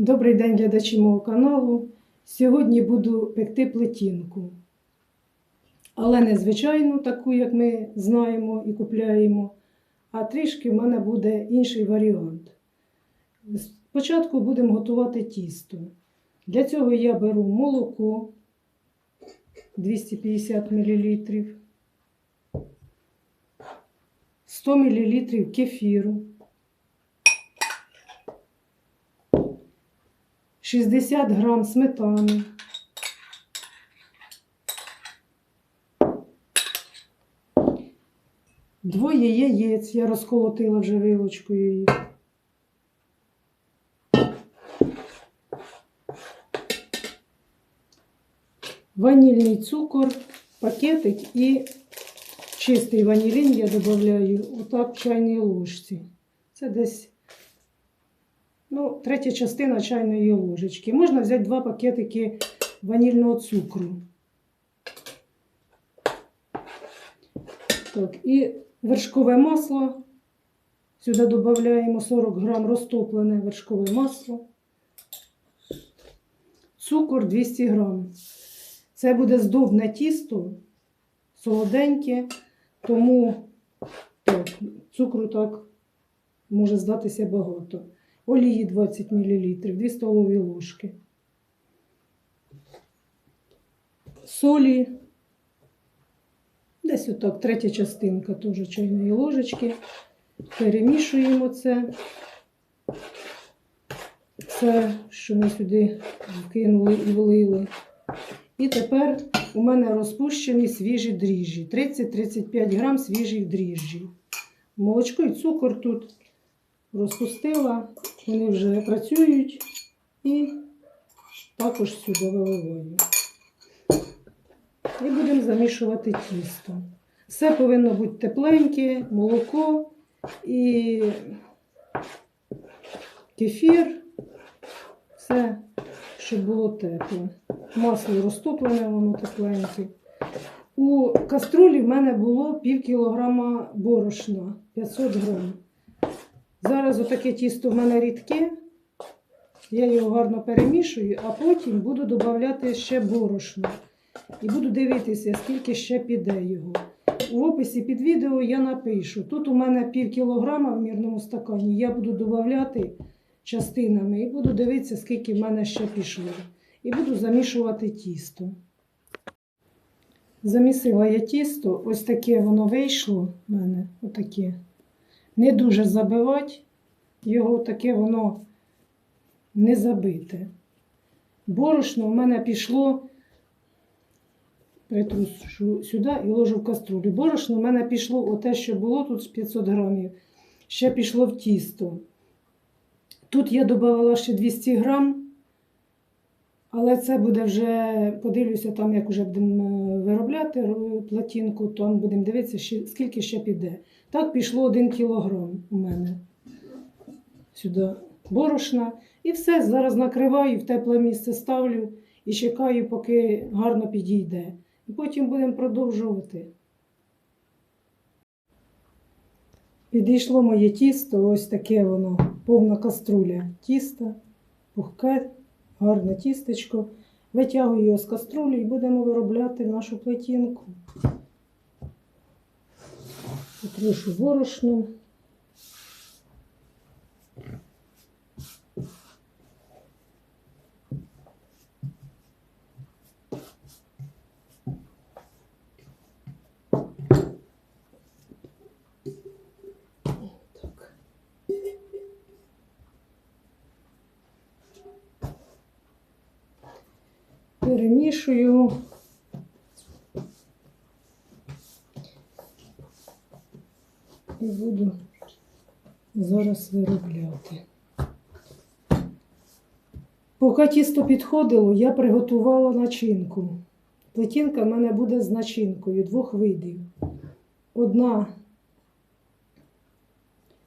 Добрий день, глядачі мого каналу. Сьогодні буду пекти плетінку. Але не звичайну таку, як ми знаємо і купляємо, а трішки в мене буде інший варіант. Спочатку будемо готувати тісто. Для цього я беру молоко 250 мл, 100 мл кефіру. 60 грам сметани. Двоє яєць, я розколотила вже вилочкою їх. Ванільний цукор, пакетик і чистий ванілін я додаю отак в чайній ложці. Це десь Ну, третя частина чайної ложечки. Можна взяти два пакетики ванільного цукру. Так, і вершкове масло. Сюди додаємо 40 грам розтоплене вершкове масло. Цукор 200 грам. Це буде здобне тісто, солоденьке, тому так, цукру так може здатися багато олії 20 мл, 2 столові ложки. Солі. Десь отак, третя частинка теж чайної ложечки. Перемішуємо це. Це, що ми сюди вкинули і влили. І тепер у мене розпущені свіжі дріжджі. 30-35 грам свіжих дріжджів. Молочко і цукор тут розпустила, вони вже працюють і також сюди виливаю. І будемо замішувати тісто. Все повинно бути тепленьке, молоко і кефір. Все, щоб було тепле. Масло розтоплене, воно тепленьке. У каструлі в мене було пів кілограма борошна 500 грамів. Зараз отаке тісто в мене рідке. Я його гарно перемішую, а потім буду додавати ще борошно. І буду дивитися, скільки ще піде його. У описі під відео я напишу. Тут у мене пів кілограма в мірному стакані. Я буду додавати частинами і буду дивитися, скільки в мене ще пішло. І буду замішувати тісто. Замісила я тісто, ось таке воно вийшло в мене. Отаке не дуже забивати, його таке воно не забите. Борошно в мене пішло, притрушу сюди і ложу в каструлю. Борошно в мене пішло, оте, що було тут 500 грамів, ще пішло в тісто. Тут я додавала ще 200 грам, але це буде вже, подивлюся, там, як вже будемо е, виробляти платінку, там будемо дивитися, скільки ще піде. Так пішло 1 кілограм у мене сюди борошна. І все, зараз накриваю, в тепле місце ставлю і чекаю, поки гарно підійде. І потім будемо продовжувати. Підійшло моє тісто, ось таке воно, повна каструля тіста, пухке, гарне тістечко. Витягую його з каструлі і будемо виробляти нашу плетінку. Потрошу борошну. Перемішую. І буду зараз виробляти. Поки тісто підходило, я приготувала начинку. Плетінка в мене буде з начинкою двох видів. Одна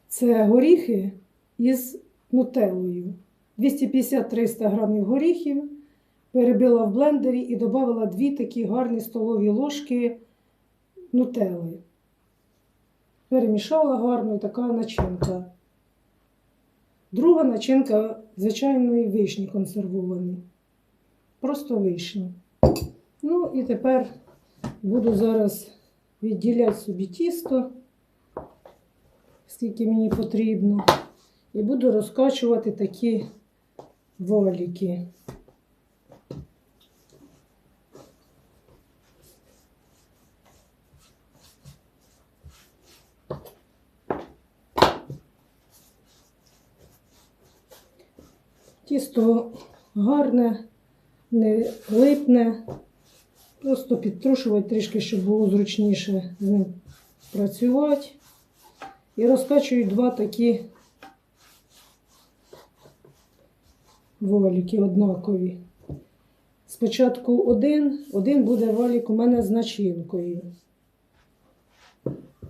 це горіхи із нутеллою. 250-300 грамів горіхів. Перебила в блендері і додала дві такі гарні столові ложки нутелли. Перемішала гарно така начинка. Друга начинка звичайної вишні консервовані. Просто вишні. Ну і тепер буду зараз відділяти собі тісто, скільки мені потрібно. І буду розкачувати такі валіки. Тісто гарне, не липне. Просто підтрушувати трішки, щоб було зручніше з ним працювати. І розкачую два такі валіки однакові. Спочатку один, один буде валік у мене з начинкою.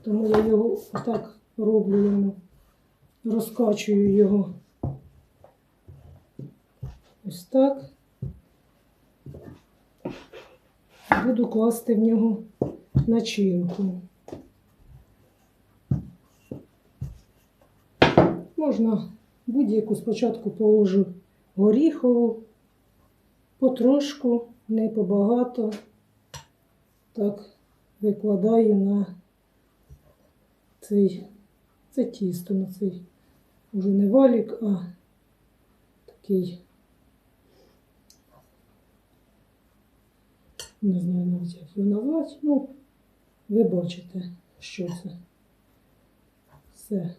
Тому я його так роблю розкачую його. Ось так. Буду класти в нього начинку. Можна будь-яку спочатку положу горіхову, потрошку, не побагато. Так, викладаю на цей, це тісто, на цей уже не валік, а такий. Не знаю навіть, як його назвати. Ну, ви бачите, що це. Все.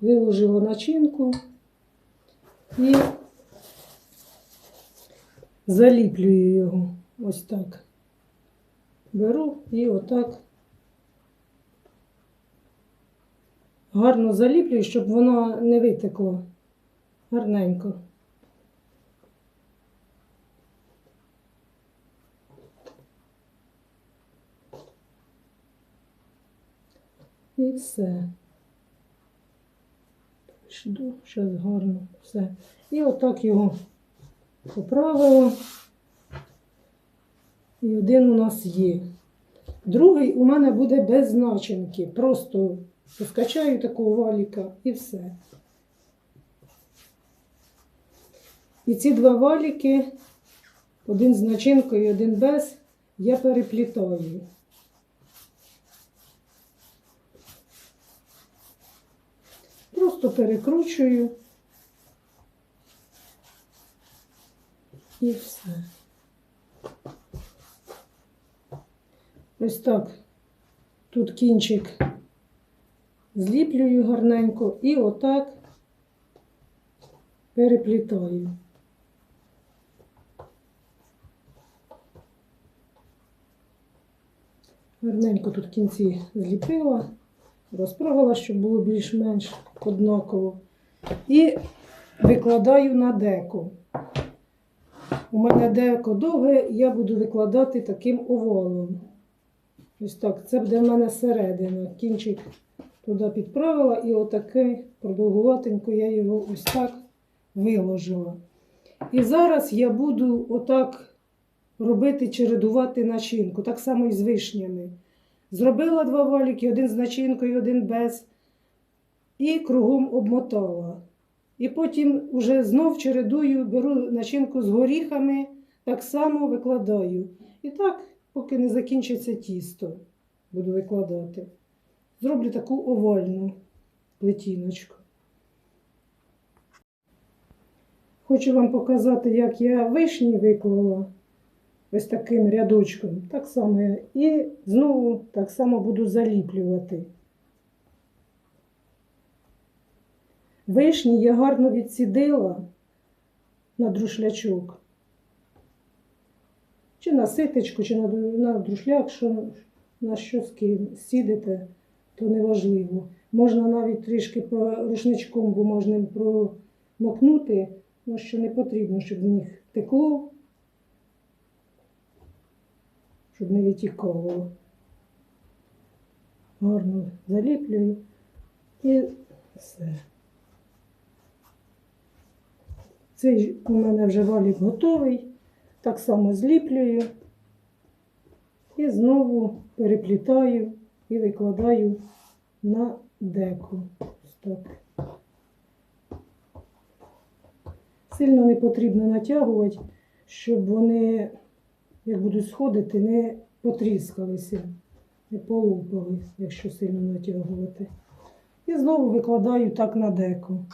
Виложила начинку і заліплюю його ось так. Беру і отак гарно заліплюю, щоб воно не витекло гарненько. І все. Жду, зараз гарно все. І отак його поправила. І один у нас є. Другий у мене буде без начинки. Просто поскачаю такого валіка і все. І ці два валіки, один з начинкою, один без, я переплітаю. Просто перекручую і все. Ось так. Тут кінчик зліплюю гарненько і отак переплітаю. Гарненько тут кінці зліпила, розправила, щоб було більш-менш однаково. І викладаю на деко. У мене деко довге, я буду викладати таким овалом. Ось так, це буде в мене середина. Кінчик туди підправила і отакий продовгуватенько я його ось так виложила. І зараз я буду отак робити, чередувати начинку, так само і з вишнями. Зробила два валіки, один з начинкою, один без, і кругом обмотала. І потім вже знов чередую, беру начинку з горіхами, так само викладаю. І так, поки не закінчиться тісто, буду викладати. Зроблю таку овальну плетіночку. Хочу вам показати, як я вишні виклала ось таким рядочком. Так само і знову так само буду заліплювати. Вишні я гарно відсідила на друшлячок. Чи на ситечку, чи на, друшляк, що, на що сідете, то неважливо. Можна навіть трішки рушничком бумажним промокнути, ну, що не потрібно, щоб з них текло, щоб не витікало. Гарно заліплюю і все. Цей у мене вже валік готовий. Так само зліплюю і знову переплітаю і викладаю на деку. Так. Сильно не потрібно натягувати, щоб вони, як будуть сходити, не потріскалися, не полупали, якщо сильно натягувати. І знову викладаю так на деко.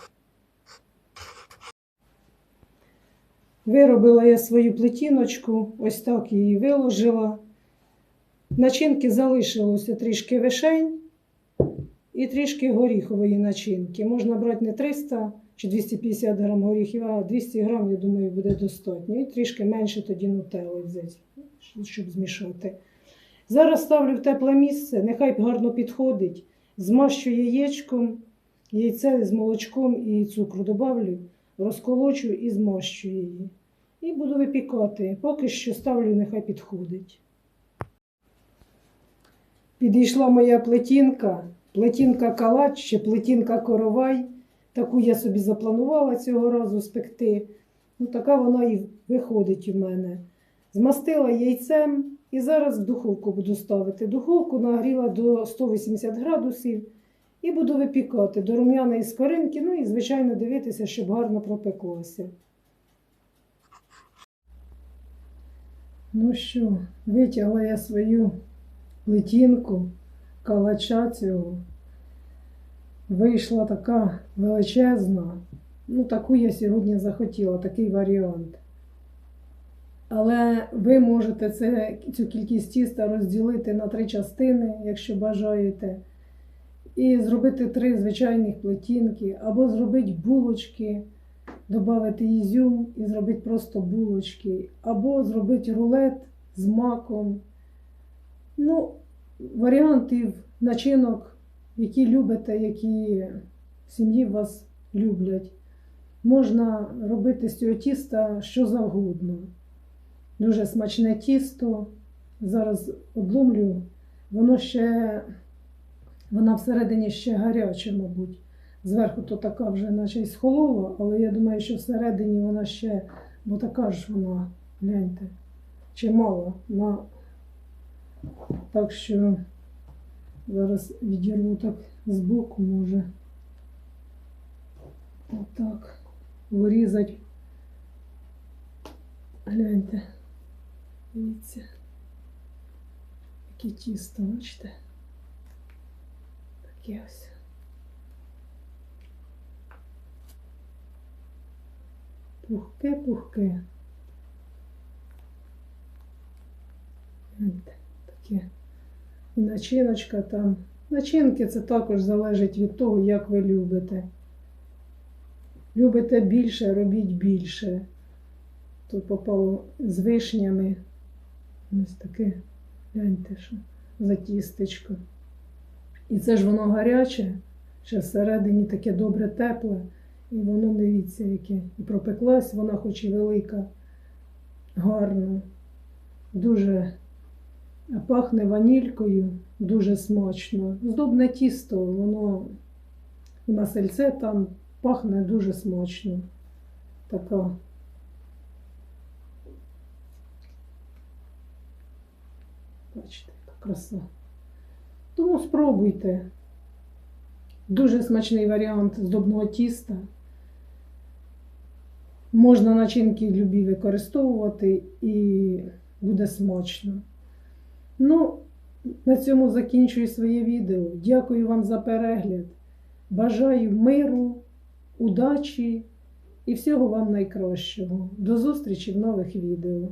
Виробила я свою плетіночку, ось так її виложила. Начинки залишилося трішки вишень і трішки горіхової начинки. Можна брати не 300 чи 250 грам горіхів, а 200 грам, я думаю, буде достатньо. І трішки менше тоді нутелли взяти, щоб змішати. Зараз ставлю в тепле місце, нехай гарно підходить. Змащу яєчком, яйце з молочком і цукру добавлю, розколочу і змащу її. І буду випікати. Поки що ставлю, нехай підходить. Підійшла моя плетінка, плетінка калач чи плетінка коровай. Таку я собі запланувала цього разу спекти. Ну, така вона і виходить у мене. Змастила яйцем і зараз в духовку буду ставити. Духовку нагріла до 180 градусів і буду випікати до рум'яної скоринки, ну і, звичайно, дивитися, щоб гарно пропеклося. Ну що, витягла я свою плетінку калача цього. Вийшла така величезна. Ну, таку я сьогодні захотіла, такий варіант. Але ви можете це, цю кількість тіста розділити на три частини, якщо бажаєте. І зробити три звичайних плетінки, або зробити булочки, додати ізюм і зробити просто булочки, або зробити рулет з маком. Ну, варіантів начинок, які любите, які в сім'ї вас люблять. Можна робити з цього тіста що завгодно. Дуже смачне тісто. Зараз одломлю, воно ще, вона всередині ще гаряча, мабуть. Зверху то така вже наче й схолола, але я думаю, що всередині вона ще, бо така ж вона, гляньте, чимала. На... Так що зараз відірву так збоку, може. Отак. Вирізати. Гляньте. Дивіться. Яке тісто, бачите? Таке ось. Пухке, пухке. Таке. І начиночка там. Начинки це також залежить від того, як ви любите. Любите більше, робіть більше. Тут попало з вишнями. Ось таке, гляньте, що за тістечко. І це ж воно гаряче, ще всередині таке добре тепле, і воно, дивіться, яке. І пропеклась, вона хоч і велика, гарно, дуже пахне ванількою, дуже смачно. Здобне тісто, воно і масельце там пахне дуже смачно. Така. Бачите, яка краса. Тому спробуйте. Дуже смачний варіант здобного тіста. Можна начинки любі використовувати і буде смачно. Ну, на цьому закінчую своє відео. Дякую вам за перегляд. Бажаю миру, удачі і всього вам найкращого. До зустрічі в нових відео.